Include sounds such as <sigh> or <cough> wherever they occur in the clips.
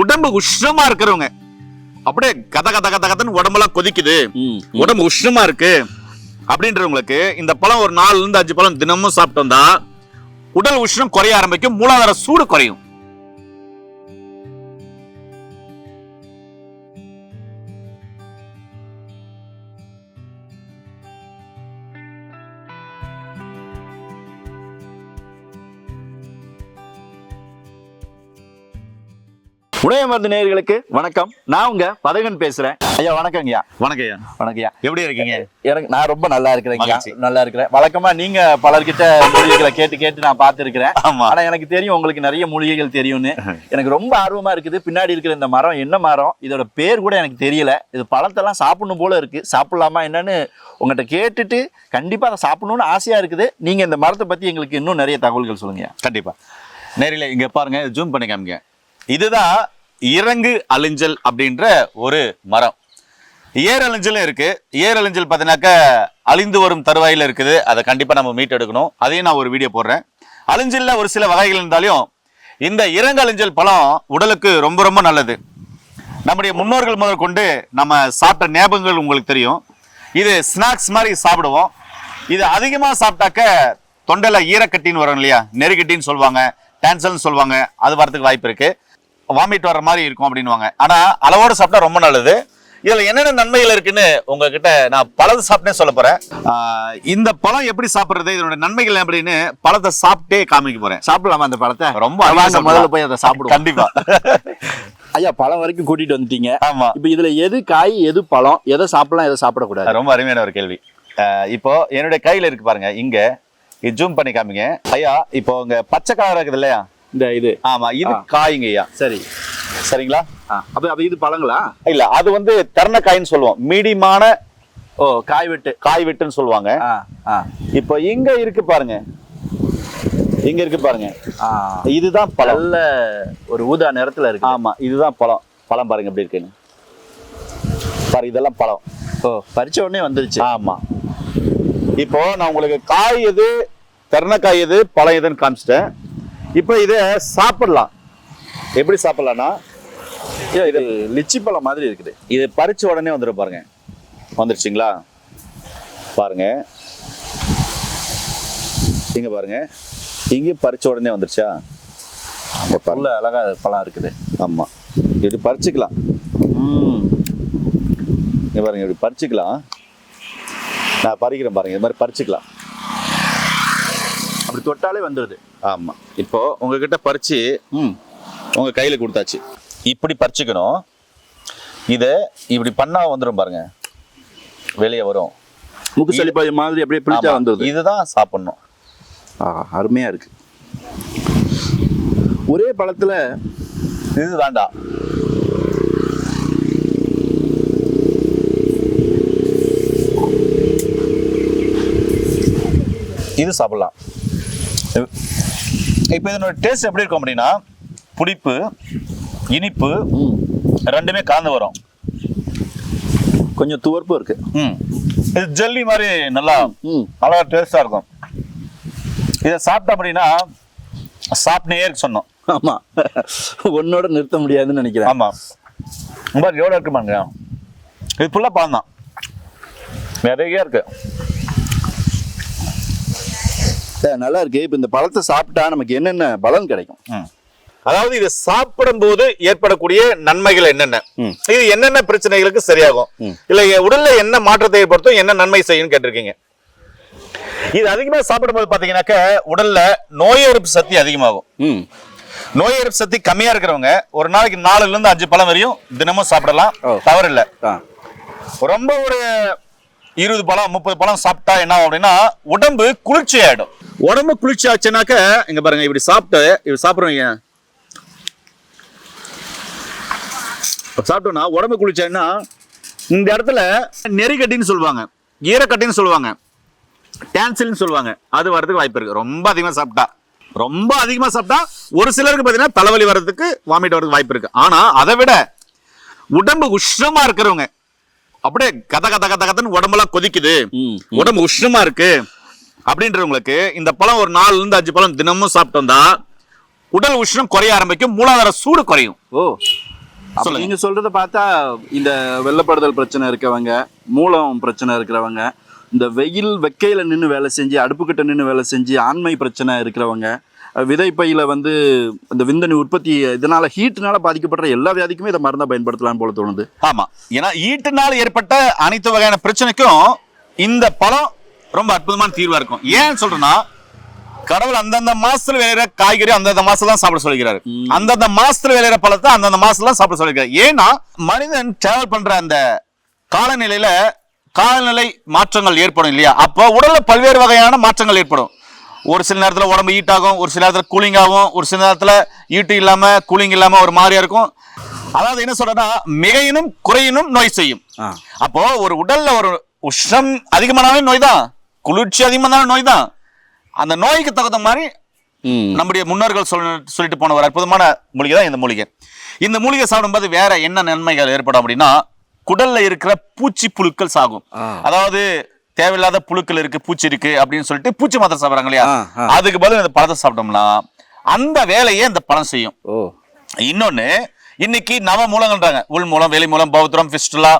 உடம்பு உஷ்ணமா இருக்கிறவங்க. அப்படியே கத கத கத கதன்னு உடம்பெல்லாம் கொதிக்குது. உடம்பு உஷ்ணமா இருக்கு. அப்படின்றவங்களுக்கு இந்த பழம் ஒரு நாலுல இருந்து அஞ்சு பழம் தினமும் சாப்பிட்டு வந்தா உடல் உஷ்ணம் குறைய ஆரம்பிக்கும். மூலாதார சூடு குறையும். உணய மருந்து நேயர்களுக்கு வணக்கம். நான் உங்க பதகன் பேசுறேன். ஐயா வணக்கங்கய்யா வணக்கம் ஐயா. வணக்கம்யா எப்படி இருக்கீங்க? எனக்கு நான் ரொம்ப நல்லா மகிழ்ச்சி. நல்லா இருக்கிறேன். வழக்கமா நீங்க பலர்கிட்ட மூலிகைகளை கேட்டு கேட்டு நான் பார்த்திருக்கிறேன். ஆனா எனக்கு தெரியும் உங்களுக்கு நிறைய மூலிகைகள் தெரியும்னு. <laughs> எனக்கு ரொம்ப ஆர்வமா இருக்குது. பின்னாடி இருக்கிற இந்த மரம் என்ன மரம்? இதோட பேர் கூட எனக்கு தெரியல. இது பழத்தெல்லாம் சாப்பிடணும் போல இருக்கு. சாப்பிடலாமா என்னன்னு உங்கள்கிட்ட கேட்டுட்டு கண்டிப்பா அதை சாப்பிடணும்னு ஆசையா இருக்குது. நீங்க இந்த மரத்தை பத்தி எங்களுக்கு இன்னும் நிறைய தகவல்கள் சொல்லுங்க கண்டிப்பா. நேரில இங்க பாருங்க ஜூம் பண்ணி காமிங்க. இதுதான் இறங்கு அழிஞ்சல் அப்படின்ற ஒரு மரம். ஏர் அழிஞ்சலும் இருக்கு. ஏரழிஞ்சல் அழிஞ்சல் பார்த்தீங்கன்னாக்க அழிந்து வரும் தருவாயில இருக்குது. அதை கண்டிப்பாக நம்ம மீட் எடுக்கணும். அதையும் நான் ஒரு வீடியோ போடுறேன். அழிஞ்சலில் ஒரு சில வகைகள் இருந்தாலும் இந்த இறங்கு அழிஞ்சல் பழம் உடலுக்கு ரொம்ப ரொம்ப நல்லது. நம்முடைய முன்னோர்கள் முதல் கொண்டு நம்ம சாப்பிட்ட ஞாபகங்கள் உங்களுக்கு தெரியும். இது ஸ்நாக்ஸ் மாதிரி சாப்பிடுவோம். இது அதிகமாக சாப்பிட்டாக்க தொண்டையில் ஈரக்கட்டின்னு வரும் இல்லையா? நெருக்கட்டின்னு சொல்லுவாங்க. டேன்சல்னு சொல்லுவாங்க. அது வரதுக்கு வாய்ப்பு இருக்குது வாமிட் வர்ற மாதிரி இருக்கும் அப்படின்னுவாங்க. ஆனா அளவோடு சாப்பிட்டா ரொம்ப நல்லது. இதுல என்னென்ன நன்மைகள் இருக்குன்னு உங்ககிட்ட நான் பழது சாப்பிட்டே சொல்ல போறேன். இந்த பழம் எப்படி சாப்பிடுறது இதனோட நன்மைகள் அப்படின்னு பழத்தை சாப்பிட்டே காமிக்க போறேன். சாப்பிடலாமா அந்த பழத்தை? ரொம்ப முதல்ல. போய் அதை சாப்பிடுவோம். கண்டிப்பா. <laughs> ஐயா பழம் வரைக்கும் கூட்டிட்டு வந்துட்டீங்க. ஆமா. இப்போ இதுல எது காய் எது பழம் எதை சாப்பிடலாம் எதை சாப்பிடக்கூடாது? ரொம்ப அருமையான ஒரு கேள்வி. இப்போ என்னுடைய கையில இருக்கு பாருங்க இங்க. இது ஜூம் பண்ணி காமிங்க. ஐயா இப்போ உங்க பச்சை கலர் இருக்குது இல்லையா? இந்த இது. ஆமா இது. காய்ங்க ஐயா. சரி. சரிங்களா? அப்ப அப்ப இது பழங்களா? இல்ல அது வந்து தருண காய்ன்னு சொல்லுவோம். மீடியமான ஓ காய் வெட்டு காய் வெட்டுன்னு சொல்லுவாங்க இப்போ இங்க இருக்கு பாருங்க. இங்க இருக்கு பாருங்க. இதுதான் பழம். நல்ல ஒரு ஊதா நிறத்துல இருக்கு. ஆமா இதுதான் பழம். பழம் பாருங்க எப்படி இருக்குன்னு. பாரு இதெல்லாம் பழம். ஓ பறிச்ச உடனே வந்துருச்சு. ஆமா. இப்போ நான் உங்களுக்கு காய் எது தருணக்காய் எது பழம் எதுன்னு காமிச்சிட்டேன். இப்போ இதை சாப்பிடலாம். எப்படி சாப்பிடலாம்னா? இது லிச்சி பழம் மாதிரி இருக்குது. இது பறிச்ச உடனே வந்துடும் பாருங்க. வந்துருச்சுங்களா? பாருங்க. இங்க பாருங்க. இங்கேயும் பறிச்ச உடனே வந்துருச்சா? பாருங்க. உள்ள அழகா பழம் இருக்குது. ஆமா. இப்படி பறிச்சுக்கலாம். ம். இங்க பாருங்க இப்படி பறிச்சுக்கலாம். நான் பறிக்கிறேன் பாருங்க. இது மாதிரி பறிச்சுக்கலாம். அப்படி தொட்டாலே வந்துருது. ஆமா. இப்போ உங்ககிட்ட பறிச்சு ம். உங்க கையில கொடுத்தாச்சு. இப்படி பறிச்சுக்கணும். இதை இப்படி பண்ணா வந்துடும் பாருங்க. வெளியே வரும். முக்கு செழிப்பாய் மாதிரி அப்படியே பிடிச்சா ஆமா, வந்துருது. இதுதான் சாப்பிடணும். ஆ அருமையா இருக்கு. ஒரே பழத்துல இது வேண்டாம் இது சாப்பிடலாம். இப்போ இதனோட டேஸ்ட் எப்படி இருக்கும் அப்படின்னா புளிப்பு இனிப்பு ம், ரெண்டுமே கலந்து வரும். கொஞ்சம் துவர்ப்பு இருக்கு. ம். இது ஜல்லி மாதிரி நல்லா ம். நல்லா டேஸ்டா இருக்கும். இதை சாப்பிட்டோம் அப்படின்னா சாப்பிட்டே இருக்கு சொன்னோம். ஆமா. ஒன்னோட நிறுத்த முடியாதுன்னு நினைக்கிறேன். ஆமா. ரொம்ப எவ்வளோ இருக்கு பாருங்க. இது ஃபுல்லாக பழம் தான். நிறைய இருக்கு. நல்லா இருக்கு. இப்போ இந்த பழத்தை சாப்பிட்டா நமக்கு என்னென்ன பலன் கிடைக்கும். அதாவது இது சாப்பிடும்போது ஏற்படக்கூடிய நன்மைகள் என்னென்ன. இது என்னென்ன பிரச்சனைகளுக்கு சரியாகும். இல்ல உடல்ல என்ன மாற்றத்தை ஏற்படுத்தும்? என்ன நன்மை செய்யும் கேட்டிருக்கீங்க. இது அதிகமா சாப்பிடும்போது பாத்தீங்கன்னாக்க உடல்ல நோய் எதிர்ப்பு சக்தி அதிகமாகும். நோய் எதிர்ப்பு சக்தி கம்மியா இருக்கிறவங்க ஒரு நாளைக்கு நாலுல இருந்து அஞ்சு பழம் வரையும் தினமும் சாப்பிடலாம். தவறு இல்ல ரொம்ப ஒரு இருபது பழம் முப்பது பழம் சாப்பிட்டா என்ன அப்படின்னா உடம்பு குளிர்ச்சி ஆயிடும் உடம்பு குளிர்ச்சி ஆச்சுனாக்க இங்க பாருங்க இப்படி சாப்பிட்டு இப்படி சாப்பிடுவீங்க சாப்பிட்டோம்னா உடம்பு குளிர்ச்சின்னா இந்த இடத்துல நெறிக்கட்டின்னு சொல்லுவாங்க ஈரக்கட்டின்னு சொல்லுவாங்க டான்சில்னு சொல்லுவாங்க. அது வரதுக்கு வாய்ப்பு இருக்கு. ரொம்ப அதிகமாக சாப்பிட்டா ரொம்ப அதிகமாக சாப்பிட்டா ஒரு சிலருக்கு பார்த்தீங்கன்னா தலைவலி வர்றதுக்கு வாமிட் வர்றதுக்கு வாய்ப்பு இருக்கு. ஆனால் அதை விட உடம்பு உஷ்ணமாக இருக்கிறவங்க அப்படியே கத கத கத கதன்னு உடம்பெல்லாம் கொதிக்குது. உடம்பு உஷ்ணமா இருக்கு. அப்படின்றவங்களுக்கு இந்த பழம் ஒரு நாலுல இருந்து அஞ்சு பழம் தினமும் சாப்பிட்டு வந்தா உடல் உஷ்ணம் குறைய ஆரம்பிக்கும் மூலாதார சூடு குறையும். ஓ. நீங்க சொல்றத பார்த்தா இந்த வெள்ளப்படுதல் பிரச்சனை இருக்கவங்க மூலம் பிரச்சனை இருக்கிறவங்க இந்த வெயில் வெக்கையில நின்று வேலை செஞ்சு அடுப்புக்கிட்ட நின்று வேலை செஞ்சு ஆண்மை பிரச்சனை இருக்கிறவங்க விதைப்பையில வந்து இந்த விந்தணு உற்பத்தி இதனால ஹீட்னால பாதிக்கப்படுற எல்லா வியாதிக்குமே இதை மருந்தா பயன்படுத்தலாம் போல தோணுது. ஆமா. ஏன்னா ஈட்டுனால ஏற்பட்ட அனைத்து வகையான பிரச்சனைக்கும் இந்த பழம் ரொம்ப அற்புதமான தீர்வா இருக்கும். ஏன் சொல்றேன்னா கடவுள் அந்தந்த மாசத்துல விளையிற காய்கறி அந்தந்த மாசம் தான் சாப்பிட சொல்லிக்கிறாரு. அந்தந்த மாசத்துல விளையிற பழத்தை அந்தந்த மாசத்துல தான் சாப்பிட சொல்லிக்கிறாரு. ஏன்னா மனிதன் டிராவல் பண்ற அந்த காலநிலையில காலநிலை மாற்றங்கள் ஏற்படும் இல்லையா? அப்போ உடல்ல பல்வேறு வகையான மாற்றங்கள் ஏற்படும். ஒரு சில நேரத்துல உடம்பு ஹீட் ஆகும் ஒரு சில நேரத்துல கூலிங் ஆகும் ஒரு சில நேரத்துல ஈட்டு இல்லாம கூலிங் இல்லாம ஒரு மாதிரியா இருக்கும். அதாவது என்ன சொல்றேன்னா மிகையினும் குறையினும் நோய் செய்யும். அப்போ ஒரு உடல்ல ஒரு உஷ்ணம் அதிகமானாலே நோய் தான் குளிர்ச்சி அதிகமானாலும் நோய் தான் அந்த நோய்க்கு தகுந்த மாதிரி நம்முடைய முன்னோர்கள் சொல்ல சொல்லிட்டு போன ஒரு அற்புதமான மூலிகை தான் இந்த மூலிகை. இந்த மூலிகை சாப்பிடும்போது வேற என்ன நன்மைகள் ஏற்படும் அப்படின்னா குடல்ல இருக்கிற பூச்சி புழுக்கள் சாகும். அதாவது தேவையில்லாத புழுக்கள் இருக்கு பூச்சி இருக்கு அப்படின்னு சொல்லிட்டு பூச்சி மாத்திரை சாப்பிடுறாங்க இல்லையா. அதுக்கு பதில் இந்த பழத்தை சாப்பிட்டோம்னா அந்த வேலையை இந்த பழம் செய்யும். இன்னொன்னு இன்னைக்கு நவ மூலங்கள்ன்றாங்க. உள் மூலம் வெளி மூலம் பௌத்திரம் ஃபிஸ்டுலா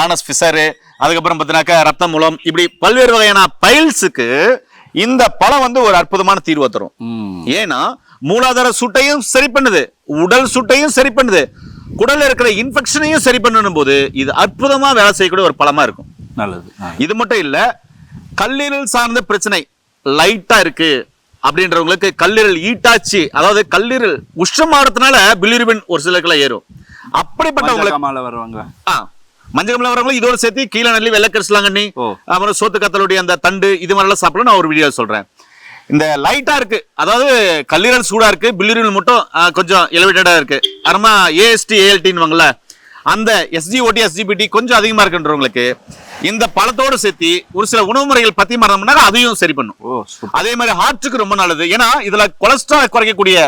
ஆனஸ் ஃபிசரு அதுக்கப்புறம் பார்த்தீங்கன்னாக்கா ரத்த மூலம் இப்படி பல்வேறு வகையான பைல்ஸுக்கு இந்த பழம் வந்து ஒரு அற்புதமான தீர்வை தரும். ஏன்னா மூலாதார சூட்டையும் சரி பண்ணுது. உடல் சூட்டையும் சரி பண்ணுது. குடல்ல இருக்கிற இன்ஃபெக்ஷனையும் சரி பண்ணணும் போது இது அற்புதமா வேலை செய்யக்கூடிய ஒரு பழமா இருக்கும். நல்லது. இது மட்டும் இல்ல கல்லீரல் சார்ந்த பிரச்சனை லைட்டா இருக்கு அப்படின்றவங்களுக்கு கல்லீரல் ஈட்டாச்சு அதாவது கல்லீரல் உஷ்ணமாகறதுனால பிலிருபின் ஒரு சிலருக்குலாம் ஏறும். அப்படிப்பட்டவங்களுக்கு வருவாங்க. ஆ, மஞ்சள் கமலம் வரவங்களும் இதோட சேர்த்து கீழே நல்லி வெள்ளக்கரிசலாங்கண்ணி. அப்புறம் சோத்து கத்தலுடைய அந்த தண்டு இது மாதிரிலாம் சாப்பிடலாம். நான் ஒரு வீடியோ சொல்றேன். இந்த லைட்டா இருக்கு. அதாவது கல்லீரல் சூடா இருக்கு. பில்லிரல் மட்டும் கொஞ்சம் எலிவேட்டடா இருக்கு. அப்புறமா ஏஎஸ்டி ஏஎல்டின்னு அந்த எஸ்ஜிஓடி எஸ்ஜிபிடி கொஞ்சம் அதிகமா இருக்குன்றவங்களுக்கு இந்த பழத்தோட சேர்த்து ஒரு சில உணவு முறைகள் பத்தி மறந்தோம்னா அதையும் சரி பண்ணும். அதே மாதிரி ஹார்ட்டுக்கு ரொம்ப நல்லது. ஏன்னா இதுல கொலஸ்ட்ரால் குறைக்கக்கூடிய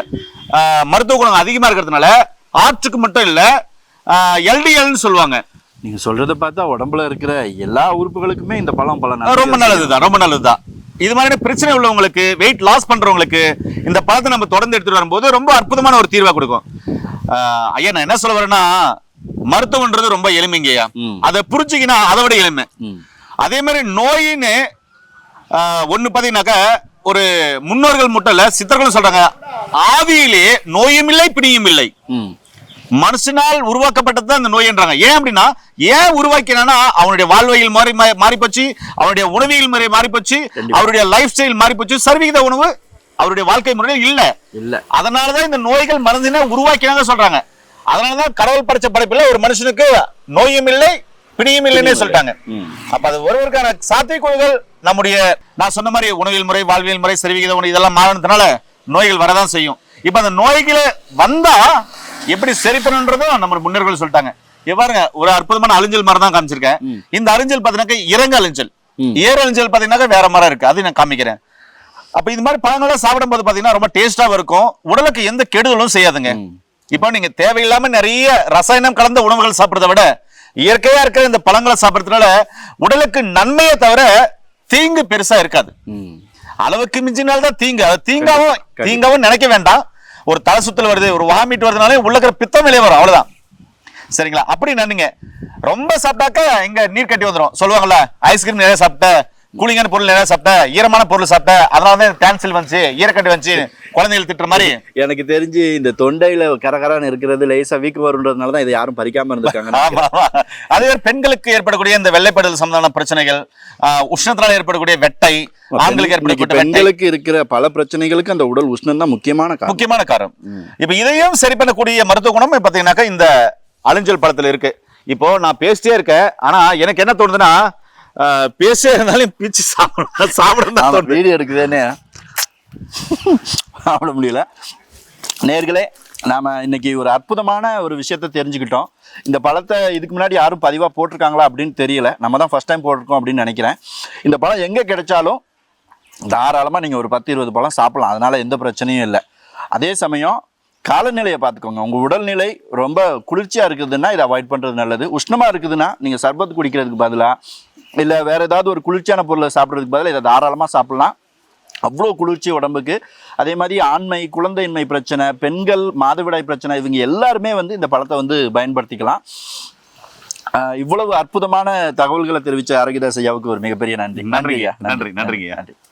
மருத்துவ குணம் அதிகமா இருக்கிறதுனால ஹார்ட்டுக்கு மட்டும் இல்ல எல்டிஎல்னு சொல்லுவாங்க. நீங்க சொல்றத பார்த்தா உடம்புல இருக்கிற எல்லா உறுப்புகளுக்குமே இந்த பழம் ஆ, ரொம்ப நல்லதுதான் ரொம்ப நல்லதுதான். இது மாதிரி பிரச்சனை உள்ளவங்களுக்கு வெயிட் லாஸ் பண்றவங்களுக்கு இந்த பழத்தை நம்ம தொடர்ந்து எடுத்துட்டு வரும்போது ரொம்ப அற்புதமான ஒரு தீர்வா கொடுக்கும். ஐயா நான் என்ன சொல்ல வரேன்னா மருத்துவம்ன்றது ரொம்ப எளிமைங்கய்யா. அதை புரிஞ்சுக்கினா அதை விட எளிமை. அதே மாதிரி நோயின்னு ஆ, ஒண்ணு பாத்தீங்கன்னாக்கா ஒரு முன்னோர்கள் மட்டும் இல்ல சித்தர்களும் சொல்றாங்க ஆதியிலே நோயும் இல்லை பிணியும் இல்லை. மனுஷனால் உருவாக்கப்பட்டது தான் இந்த நோய்ன்றாங்க. ஏன் அப்படின்னா ஏன் உருவாக்கினா அவனுடைய வாழ்வியல் மாறி மாறி போச்சு அவனுடைய உணவியல் முறை மாறி போச்சு அவருடைய லைஃப் ஸ்டைல் மாறி போச்சு சரிவிகித உணவு அவருடைய வாழ்க்கை முறையில் இல்ல. இல்ல. அதனாலதான் இந்த நோய்கள் மருந்தின உருவாக்கினாங்க சொல்றாங்க. அதனாலதான் கடவுள் படைச்ச படைப்புல ஒரு மனுஷனுக்கு நோயும் இல்லை பிணியும் இல்லைன்னே சொல்லிட்டாங்க. அப்ப அது ஒருவருக்கான சாத்தியக்கூறுகள் நம்முடைய நான் சொன்ன மாதிரி உணவியல் முறை வாழ்வியல் முறை சரிவிகித உணவு இதெல்லாம் மாறினதுனால நோய்கள் வரதான் செய்யும். இப்ப அந்த நோய்களை வந்தா எப்படி சரி பண்ணணுன்றதும் நம்ம முன்னோர்கள் சொல்லிட்டாங்க. பாருங்க ஒரு அற்புதமான அழிஞ்சல் மரம் தான் காமிச்சிருக்கேன் இந்த அழிஞ்சல் பாத்தீங்கன்னா இறங்க அழிஞ்சல் ஏர் அழிஞ்சல் பாத்தீங்கன்னா வேற மரம் இருக்கு. அது நான் காமிக்கிறேன். அப்ப இது மாதிரி பழங்கள்லாம் சாப்பிடும்போது பாத்தீங்கன்னா ரொம்ப டேஸ்டாவும் இருக்கும். உடலுக்கு எந்த கெடுதலும் செய்யாதுங்க. இப்போ நீங்க தேவையில்லாம நிறைய ரசாயனம் கலந்த உணவுகள் சாப்பிடுறத விட இயற்கையா இருக்கிற இந்த பழங்களை சாப்பிடுறதுனால உடலுக்கு நன்மையை தவிர தீங்கு பெருசா இருக்காது. அளவுக்கு மிஞ்சினால்தான் தீங்கு. அது தீங்காவும் தீங்காவும் நினைக்க வேண்டாம். ஒரு தலை சுத்தல் வருது ஒரு வாமிட் வருதுனாலே உள்ள இருக்கிற பித்தம் வெளியே வரும் அவ்வளவுதான். சரிங்களா? அப்படி நினைங்க. ரொம்ப சாப்பிட்டாக்க இங்க நீர் கட்டி வந்துரும். சொல்லுவாங்கல்ல ஐஸ்கிரீம் நிறைய சாப்பிட்ட கூலிங்கான பொருள் நிறைய சாப்பிட்ட ஈரமான பொருள் சாப்பிட்ட அதனால தான் டான்சில் வந்துச்சு ஈரக்கட்டி வந்துச்சு குழந்தைகள் திட்டுற மாதிரி? எனக்கு தெரிஞ்சு இந்த தொண்டையில கரகரான்னு இருக்கிறது லேசா வீக்கு வருன்றதுனால தான் இதை யாரும் பறிக்காம இருந்திருக்காங்க. <laughs> அதே பெண்களுக்கு ஏற்படக்கூடிய இந்த வெள்ளைப்படுதல் சம்பந்தமான பிரச்சனைகள் உஷ்ணத்தினால ஏற்படக்கூடிய வெட்டை ஆண்களுக்கு ஏற்படக்கூடிய பெண்களுக்கு இருக்கிற பல பிரச்சனைகளுக்கு அந்த உடல் உஷ்ணம் தான் முக்கியமான காரணம். முக்கியமான காரணம். இப்ப இதையும் சரி பண்ணக்கூடிய மருத்துவ குணம் பாத்தீங்கன்னாக்கா இந்த அழிஞ்சல் பழத்துல இருக்கு. இப்போ நான் பேசிட்டே இருக்கேன். ஆனா எனக்கு என்ன தோணுதுன்னா பேசிட்டே இருந்தாலும் பிச்சு சாப்பிட தோணுது. வீடியோ எடுக்குதுன்னு. <laughs> சாப்பிட முடியல. நேர்களே நாம் இன்னைக்கு ஒரு அற்புதமான ஒரு விஷயத்த தெரிஞ்சுக்கிட்டோம். இந்த பழத்தை இதுக்கு முன்னாடி யாரும் பதிவாக போட்டிருக்காங்களா அப்படின்னு தெரியல. நம்ம தான் ஃபஸ்ட் டைம் போட்டிருக்கோம் அப்படின்னு நினைக்கிறேன். இந்த பழம் எங்கே கிடைச்சாலும் தாராளமாக நீங்கள் ஒரு பத்து இருபது பழம் சாப்பிடலாம். அதனால் எந்த பிரச்சனையும் இல்லை. அதே சமயம் காலநிலையை பார்த்துக்கோங்க. உங்கள் உடல்நிலை ரொம்ப குளிர்ச்சியாக இருக்குதுன்னா இதை அவாய்ட் பண்ணுறது நல்லது. உஷ்ணமாக இருக்குதுன்னா நீங்கள் சர்பத் குடிக்கிறதுக்கு பதிலாக இல்லை வேறு ஏதாவது ஒரு குளிர்ச்சியான பொருளை சாப்பிட்றதுக்கு பதிலாக இதை தாராளமாக சாப்பிட்லாம். அவ்வளோ குளிர்ச்சி உடம்புக்கு. அதே மாதிரி ஆண்மை குழந்தையின்மை பிரச்சனை பெண்கள் மாதவிடாய் பிரச்சனை இவங்க எல்லாருமே வந்து இந்த பழத்தை வந்து பயன்படுத்திக்கலாம். இவ்வளவு அற்புதமான தகவல்களை தெரிவித்த ஆரோக்கியதாஸ் ஐயாவுக்கு ஒரு மிகப்பெரிய நன்றி. ஐயா. நன்றி நன்றிங்க. நன்றி.